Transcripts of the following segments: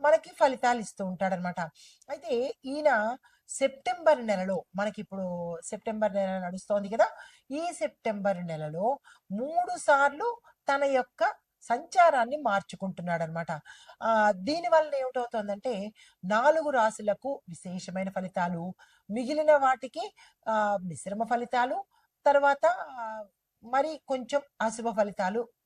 మనకి ఫలితాలు ఇస్తూ ఉంటాడనమాట. అయితే ఈయన సెప్టెంబర్ నెలలో మనకి ఇప్పుడు సెప్టెంబర్ నెల నడుస్తోంది కదా ఈ సెప్టెంబర్ నెలలో మూడు సార్లు తన యొక్క సంచారాన్ని మార్చుకుంటున్నాడు అనమాట ఆ దీని వలన ఏమిటవుతుందంటే నాలుగు రాశులకు విశేషమైన ఫలితాలు మిగిలిన వాటికి ఆ మిశ్రమ ఫలితాలు తర్వాత మరి కొంచెం అశుభ ఫలితాలు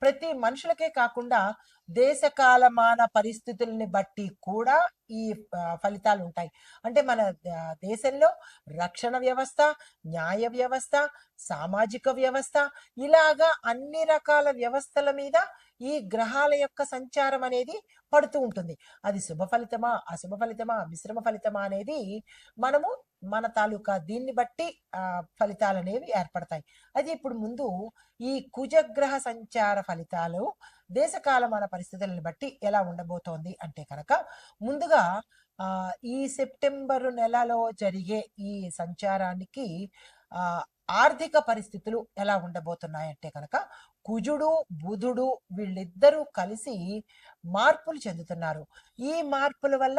ప్రతి మనుషులకే కాకుండా దేశకాలమాన పరిస్థితుల్ని బట్టి కూడా ఈ ఫలితాలు ఉంటాయి అంటే మన దేశంలో రక్షణ వ్యవస్థ న్యాయ వ్యవస్థ సామాజిక వ్యవస్థ ఇలాగా అన్ని రకాల వ్యవస్థల మీద ఈ గ్రహాల యొక్క సంచారం అనేది పడుతూ ఉంటుంది. అది శుభ ఫలితమా అశుభ ఫలితమా మిశ్రమ ఫలితమా అనేది మనము మన తాలూకా దీన్ని బట్టి ఆ ఫలితాలు అనేవి ఏర్పడతాయి. అది ఇప్పుడు ముందు ఈ కుజగ్రహ సంచార ఫలితాలు దేశకాలమాన పరిస్థితులను బట్టి ఎలా ఉండబోతోంది అంటే కనుక ముందుగా ఆ ఈ సెప్టెంబర్ నెలలో జరిగే ఈ సంచారానికి ఆ ఆర్థిక పరిస్థితులు ఎలా ఉండబోతున్నాయంటే కనుక కుజుడు బుధుడు వీళ్ళిద్దరూ కలిసి మార్పులు చెందుతున్నారు. ఈ మార్పుల వల్ల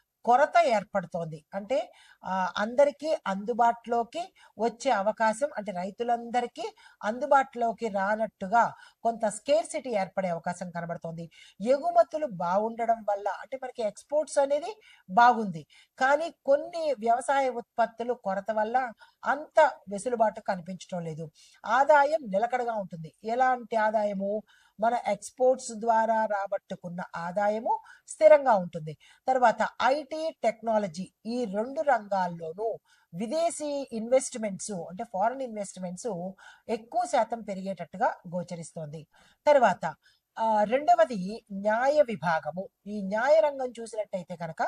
కొరత ఏర్పడుతోంది. అంటే అందరికీ అందుబాటులోకి వచ్చే అవకాశం అంటే రైతులందరికీ అందుబాటులోకి రానట్టుగా కొంత స్కేర్సిటీ ఏర్పడే అవకాశం కనబడుతోంది. ఎగుమతులు బాగుండడం వల్ల అంటే మనకి ఎక్స్పోర్ట్స్ అనేది బాగుంది. కానీ కొన్ని వ్యవసాయ ఉత్పత్తులు కొరత వల్ల అంత వెసులుబాటు కనిపించడం లేదు. ఆదాయం నిలకడగా ఉంటుంది. ఎలాంటి ఆదాయము? మన ఎక్స్పోర్ట్స్ ద్వారా రాబట్టుకున్న ఆదాయము స్థిరంగా ఉంటుంది. తర్వాత ఐటీ టెక్నాలజీ ఈ రెండు రంగాల్లోనూ విదేశీ ఇన్వెస్ట్మెంట్స్ అంటే ఫారిన్ ఇన్వెస్ట్మెంట్స్ ఎక్కువ శాతం పెరిగేటట్టుగా గోచరిస్తోంది. తర్వాత రెండవది న్యాయ విభాగము. ఈ న్యాయ రంగం చూసినట్టయితే కనుక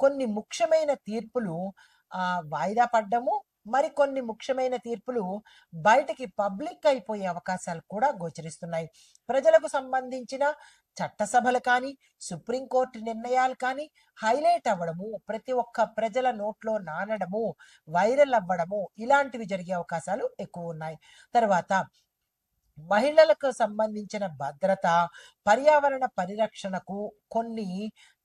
కొన్ని ముఖ్యమైన తీర్పులు ఆ వాయిదా పడ్డము మరికొన్ని ముఖ్యమైన తీర్పులు బయటికి పబ్లిక్ అయిపోయే అవకాశాలు కూడా గోచరిస్తున్నాయి. ప్రజలకు సంబంధించిన చట్టసభలు కానీ సుప్రీంకోర్టు నిర్ణయాలు కానీ హైలైట్ అవ్వడము ప్రతి ఒక్క ప్రజల నోట్లో నానడము వైరల్ అవ్వడము ఇలాంటివి జరిగే అవకాశాలు ఎక్కువ ఉన్నాయి. తర్వాత మహిళలకు సంబంధించిన భద్రత పర్యావరణ పరిరక్షణకు కొన్ని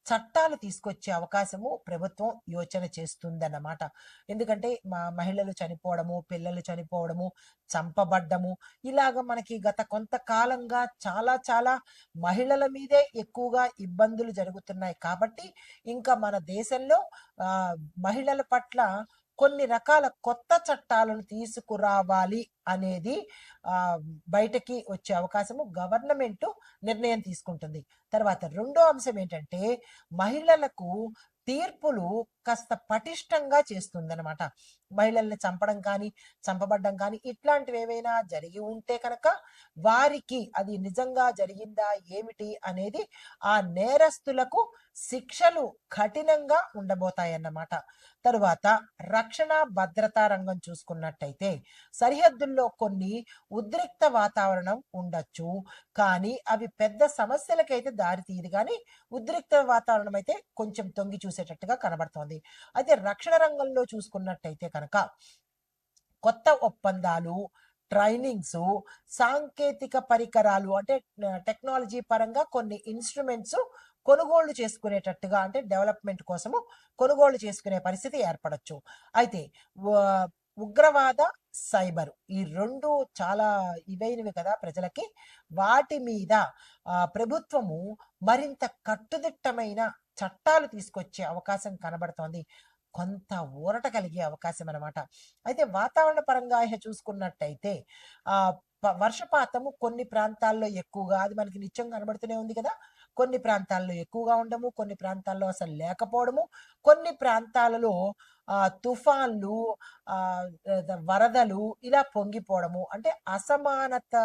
చట్టాలు తీసుకొచ్చే అవకాశము ప్రభుత్వం యోచన చేస్తుందన్నమాట. ఎందుకంటే మా మహిళలు చనిపోవడము పిల్లలు చనిపోవడము చంపబడ్డము ఇలాగ మనకి గత కొంతకాలంగా చాలా చాలా మహిళల మీదే ఎక్కువగా ఇబ్బందులు జరుగుతున్నాయి. కాబట్టి ఇంకా మన దేశంలో ఆ మహిళల పట్ల కొన్ని రకాల కొత్త చట్టాలను తీసుకురావాలి అనేది బయటకి వచ్చే అవకాశము గవర్నమెంట్ నిర్ణయం తీసుకుంటుంది. తర్వాత రెండో అంశం ఏంటంటే మహిళలకు తీర్పులు కాస్త పటిష్టంగా చేస్తుందనమాట మహిళల్ని చంపడం కానీ చంపబడ్డం కానీ ఇట్లాంటివి ఏవైనా జరిగి ఉంటే కనుక వారికి అది నిజంగా జరిగిందా ఏమిటి అనేది ఆ నేరస్తులకు శిక్షలు కఠినంగా ఉండబోతాయన్నమాట. తరువాత రక్షణ భద్రతా రంగం చూసుకున్నట్టయితే సరిహద్దుల్లో కొన్ని ఉద్రిక్త వాతావరణం ఉండొచ్చు. కానీ అవి పెద్ద సమస్యలకైతే దారితీయదు. కానీ ఉద్రిక్త వాతావరణం అయితే కొంచెం తొంగి చూసేటట్టుగా కనబడుతోంది. అయితే రక్షణ రంగంలో చూసుకున్నట్టయితే కనుక కొత్త ఒప్పందాలు ట్రైనింగ్స్ సాంకేతిక పరికరాలు అంటే టెక్నాలజీ పరంగా కొన్ని ఇన్స్ట్రుమెంట్స్ కొనుగోళ్ళు చేసుకునేటట్టుగా అంటే డెవలప్మెంట్ కోసము కొనుగోళ్ళు చేసుకునే పరిస్థితి ఏర్పడచ్చు. అయితే ఉగ్రవాద సైబర్. ఈ రెండు చాలా ఇవైనవి కదా ప్రజలకి. వాటి మీద ప్రభుత్వము మరింత కట్టుదిట్టమైన చట్టాలు తీసుకొచ్చే అవకాశం కనబడుతోంది. కొంత ఊరట కలిగే అవకాశం అన్నమాట. అయితే వాతావరణ పరంగా ఇహ చూసుకున్నట్టయితే ఆ వర్షపాతము కొన్ని ప్రాంతాల్లో ఎక్కువగా అది మనకి నిత్యం కనబడుతూనే ఉంది కదా. కొన్ని ప్రాంతాల్లో ఎక్కువగా ఉండము కొన్ని ప్రాంతాల్లో అసలు లేకపోవడము కొన్ని ప్రాంతాలలో తుఫాన్లు వరదలు ఇలా పొంగిపోవడము అంటే అసమానత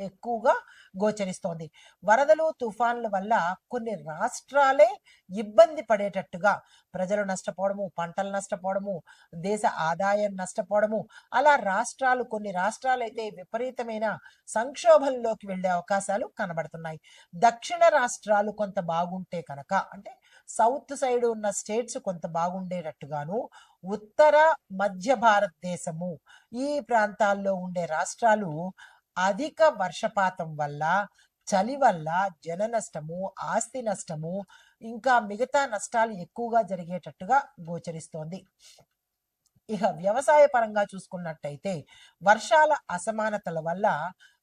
ఎక్కువగా గోచరిస్తోంది. వరదలు తుఫాన్ల వల్ల కొన్ని రాష్ట్రాలే ఇబ్బంది పడేటట్టుగా ప్రజలు నష్టపోవడము పంటలు నష్టపోవడము దేశ ఆదాయం నష్టపోవడము అలా రాష్ట్రాలు కొన్ని రాష్ట్రాలు అయితే విపరీతమైన సంక్షోభంలోకి వెళ్ళే అవకాశాలు కనబడుతున్నాయి. దక్షిణ రాష్ట్రాలు కొంత బాగుంటే కనుక అంటే సౌత్ సైడ్ ఉన్న స్టేట్స్ కొంత బాగుండేటట్టుగాను ఉత్తర మధ్య భారతదేశము. ఈ ప్రాంతాల్లో ఉండే రాష్ట్రాలు అధిక వర్షపాతం వల్ల చలి వల్ల జన నష్టము ఆస్తి నష్టము ఇంకా మిగతా నష్టాలు ఎక్కువగా జరిగేటట్టుగా గోచరిస్తోంది. ఇక వ్యవసాయ పరంగా చూసుకున్నట్టయితే వర్షాల అసమానతల వల్ల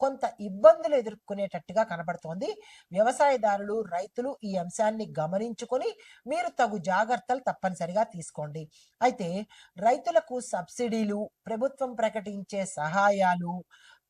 కొంత ఇబ్బందులు ఎదుర్కొనేటట్టుగా కనబడుతోంది. వ్యవసాయదారులు రైతులు ఈ అంశాన్ని గమనించుకొని మీరు తగు జాగ్రత్తలు తప్పనిసరిగా తీసుకోండి. అయితే రైతులకు సబ్సిడీలు ప్రభుత్వం ప్రకటించే సహాయాలు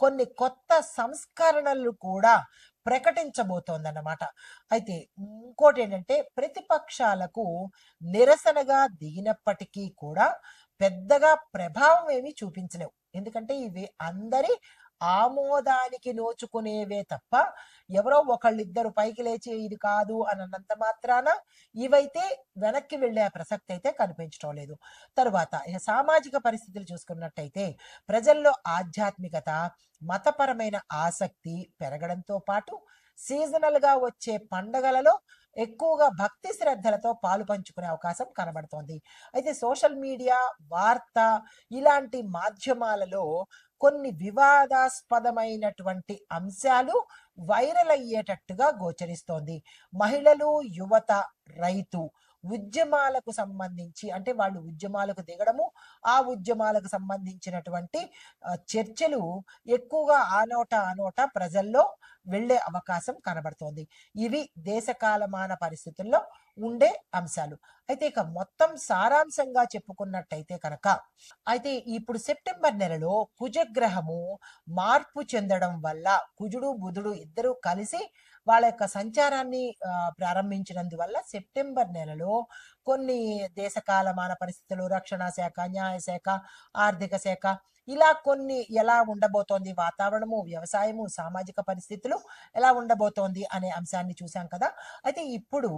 కొన్ని కొత్త సంస్కరణలు కూడా ప్రకటించబోతోందన్నమాట. అయితే ఇంకోటి ఏంటంటే ప్రతిపక్షాలకు నిరసనగా దిగినప్పటికీ కూడా పెద్దగా ప్రభావం ఏమీ చూపించలేవు. ఎందుకంటే ఇవి అందరి ఆమోదానికి నోచుకునేవే తప్ప ఎవరో ఒకళ్ళిద్దరు పైకి లేచి ఇది కాదు అని అన్నంత మాత్రాన ఇవైతే వెనక్కి వెళ్ళే ప్రసక్తి అయితే కనిపించడం లేదు. తరువాత ఇక సామాజిక పరిస్థితులు చూసుకున్నట్టయితే ప్రజల్లో ఆధ్యాత్మికత మతపరమైన ఆసక్తి పెరగడంతో పాటు సీజనల్గా వచ్చే పండగలలో ఎక్కువగా భక్తి శ్రద్ధలతో పాలు పంచుకునే అవకాశం కనబడుతోంది. అయితే సోషల్ మీడియా వార్త ఇలాంటి మాధ్యమాలలో కొన్ని వివాదాస్పదమైనటువంటి అంశాలు వైరల్ అయ్యేటట్టుగా గోచరిస్తోంది. మహిళలు యువత రైతు ఉద్యమాలకు సంబంధించి అంటే వాళ్ళు ఉద్యమాలకు దిగడము ఆ ఉద్యమాలకు సంబంధించినటువంటి చర్చలు ఎక్కువగా ఆనోట ఆనోట ప్రజల్లో వెళ్ళే అవకాశం కనబడుతోంది. ఇవి దేశకాలమాన పరిస్థితుల్లో ఉండే అంశాలు. అయితే ఇక మొత్తం సారాంశంగా చెప్పుకున్నట్టయితే కనుక అయితే ఇప్పుడు సెప్టెంబర్ నెలలో కుజగ్రహము మార్పు చెందడం వల్ల కుజుడు బుధుడు ఇద్దరు కలిసి వాళ్ళ యొక్క సంచారాన్ని ప్రారంభించినందువల్ల సెప్టెంబర్ నెలలో కొన్ని దేశ కాలమాన పరిస్థితులు రక్షణ శాఖ న్యాయశాఖ ఆర్థిక శాఖ ఇలా కొన్ని ఎలా ఉండబోతోంది వాతావరణము వ్యవసాయము సామాజిక పరిస్థితులు ఎలా ఉండబోతోంది అనే అంశాన్ని చూసాం కదా. అయితే ఇప్పుడు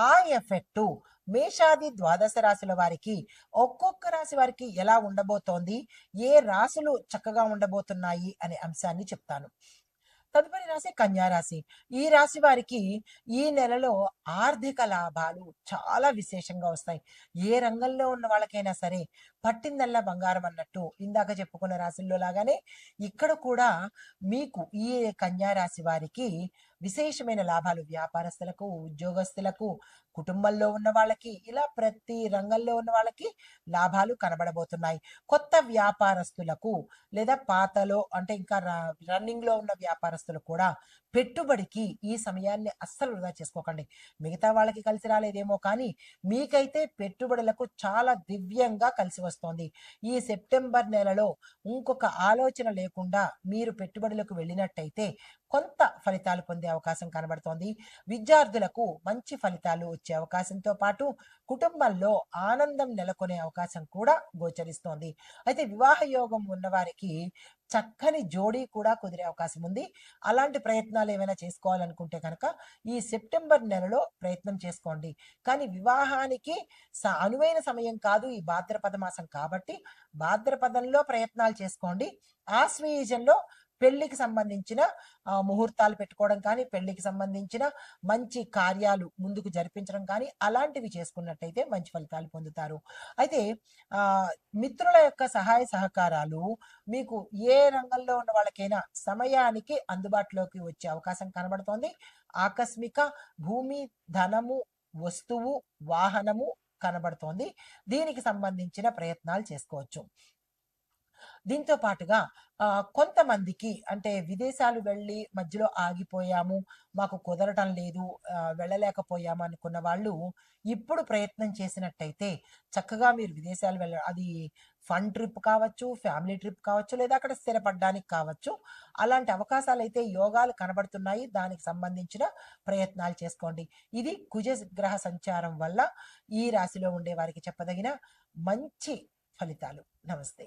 ఆ ఎఫెక్టు మేషాది ద్వాదశ రాశుల వారికి ఒక్కొక్క రాశి వారికి ఎలా ఉండబోతోంది ఏ రాశులు చక్కగా ఉండబోతున్నాయి అనే అంశాన్ని చెప్తాను. తదుపరి రాశి కన్యా రాశి. ఈ రాశి వారికి ఈ నెలలో ఆర్థిక లాభాలు చాలా విశేషంగా వస్తాయి. ఏ రంగంలో ఉన్న వాళ్ళకైనా సరే పట్టిందల్లా బంగారం అన్నట్టు ఇందాక చెప్పుకున్న రాశుల్లో లాగానే ఇక్కడ కూడా మీకు ఈ కన్యా రాశి వారికి విశేషమైన లాభాలు వ్యాపారస్తులకు ఉద్యోగస్తులకు కుటుంబంలో ఉన్న వాళ్ళకి ఇలా ప్రతి రంగంలో ఉన్న వాళ్ళకి లాభాలు కనబడబోతున్నాయి. కొత్త వ్యాపారస్తులకు లేదా పాతలో అంటే ఇంకా రన్నింగ్లో ఉన్న వ్యాపారస్తులు కూడా పెట్టుబడికి ఈ సమయాన్ని అస్సలు వృధా చేసుకోకండి. మిగతా వాళ్ళకి కలిసి రాలేదేమో కానీ మీకైతే పెట్టుబడులకు చాలా దివ్యంగా కలిసి వస్తోంది. ఈ సెప్టెంబర్ నెలలో ఇంకొక ఆలోచన లేకుండా మీరు పెట్టుబడులకు వెళ్ళినట్టయితే కొంత ఫలితాలు పొందే అవకాశం కనబడుతోంది. విద్యార్థులకు మంచి ఫలితాలు వచ్చే అవకాశంతో పాటు కుటుంబంలో ఆనందం నెలకొనే అవకాశం కూడా గోచరిస్తోంది. అయితే వివాహ యోగం ఉన్నవారికి చక్కని జోడీ కూడా కుదిరే అవకాశం ఉంది. అలాంటి ప్రయత్నాలు ఏమైనా చేసుకోవాలనుకుంటే కనుక ఈ సెప్టెంబర్ నెలలో ప్రయత్నం చేసుకోండి. కానీ వివాహానికి అనువైన సమయం కాదు ఈ భాద్రపద మాసం కాబట్టి భాద్రపదంలో ప్రయత్నాలు చేసుకోండి. ఆశ్వయుజంలో పెళ్ళికి సంబంధించిన ముహూర్తాలు పెట్టుకోవడం కానీ పెళ్ళికి సంబంధించిన మంచి కార్యాలు ముందుకు జరిపించడం కానీ అలాంటివి చేసుకున్నట్టయితే మంచి ఫలితాలు పొందుతారు. అయితే ఆ మిత్రుల యొక్క సహాయ సహకారాలు మీకు ఏ రంగంలో ఉన్న వాళ్ళకైనా సమయానికి అందుబాటులోకి వచ్చే అవకాశం కనబడుతోంది. ఆకస్మిక భూమి ధనము వస్తువు వాహనము కనబడుతోంది. దీనికి సంబంధించిన ప్రయత్నాలు చేసుకోవచ్చు. దీంతో పాటుగా కొంతమందికి అంటే విదేశాలు వెళ్ళి మధ్యలో ఆగిపోయాము మాకు కుదరటం లేదు వెళ్ళలేకపోయాము అనుకున్న వాళ్ళు ఇప్పుడు ప్రయత్నం చేసినట్టయితే చక్కగా మీరు విదేశాలు వెళ్ళ అది ఫన్ ట్రిప్ కావచ్చు ఫ్యామిలీ ట్రిప్ కావచ్చు లేదా అక్కడ స్థిరపడడానికి కావచ్చు అలాంటి అవకాశాలు అయితే యోగాలు కనబడుతున్నాయి దానికి సంబంధించిన ప్రయత్నాలు చేసుకోండి. ఇది కుజ గ్రహ సంచారం వల్ల ఈ రాశిలో ఉండే వారికి చెప్పదగిన మంచి ఫలితాలు. నమస్తే.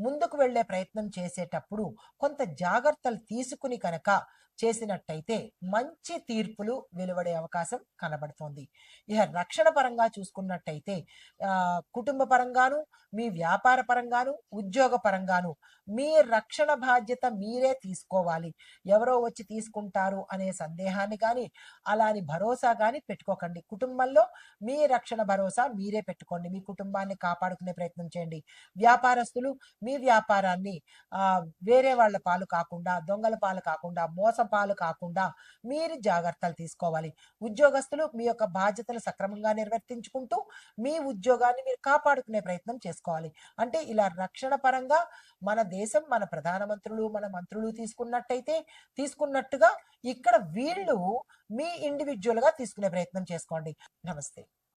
ముందుకు వెళ్ళే ప్రయత్నం చేసేటప్పుడు కొంత జాగ్రత్తలు తీసుకుని కనుక చేసినట్టయితే మంచి తీర్పులు వెలువడే అవకాశం కనబడుతోంది. ఇక రక్షణ పరంగా చూసుకున్నట్టయితే కుటుంబ పరంగాను మీ వ్యాపార పరంగాను ఉద్యోగ పరంగాను మీ రక్షణ బాధ్యత మీరే తీసుకోవాలి. ఎవరో వచ్చి తీసుకుంటారు అనే సందేహాన్ని కానీ అలాని భరోసా కానీ పెట్టుకోకండి. కుటుంబంలో మీ రక్షణ భరోసా మీరే పెట్టుకోండి. మీ కుటుంబాన్ని కాపాడుకునే ప్రయత్నం చేయండి. వ్యాపారస్తులు మీ మీ వ్యాపారాన్ని వేరే వాళ్ళ పాలు కాకుండా దొంగల పాలు కాకుండా మోసం పాలు కాకుండా మీరు జాగ్రత్తలు తీసుకోవాలి. ఉద్యోగస్తులు మీ యొక్క బాధ్యతలు సక్రమంగా నిర్వర్తించుకుంటూ మీ ఉద్యోగాన్ని మీరు కాపాడుకునే ప్రయత్నం చేసుకోవాలి. అంటే ఇలా రక్షణ పరంగా మన దేశం మన ప్రధానమంత్రులు మన మంత్రులు తీసుకున్నట్టయితే తీసుకున్నట్టుగా ఇక్కడ వీళ్ళు మీ ఇండివిజువల్గా తీసుకునే ప్రయత్నం చేసుకోండి. నమస్తే.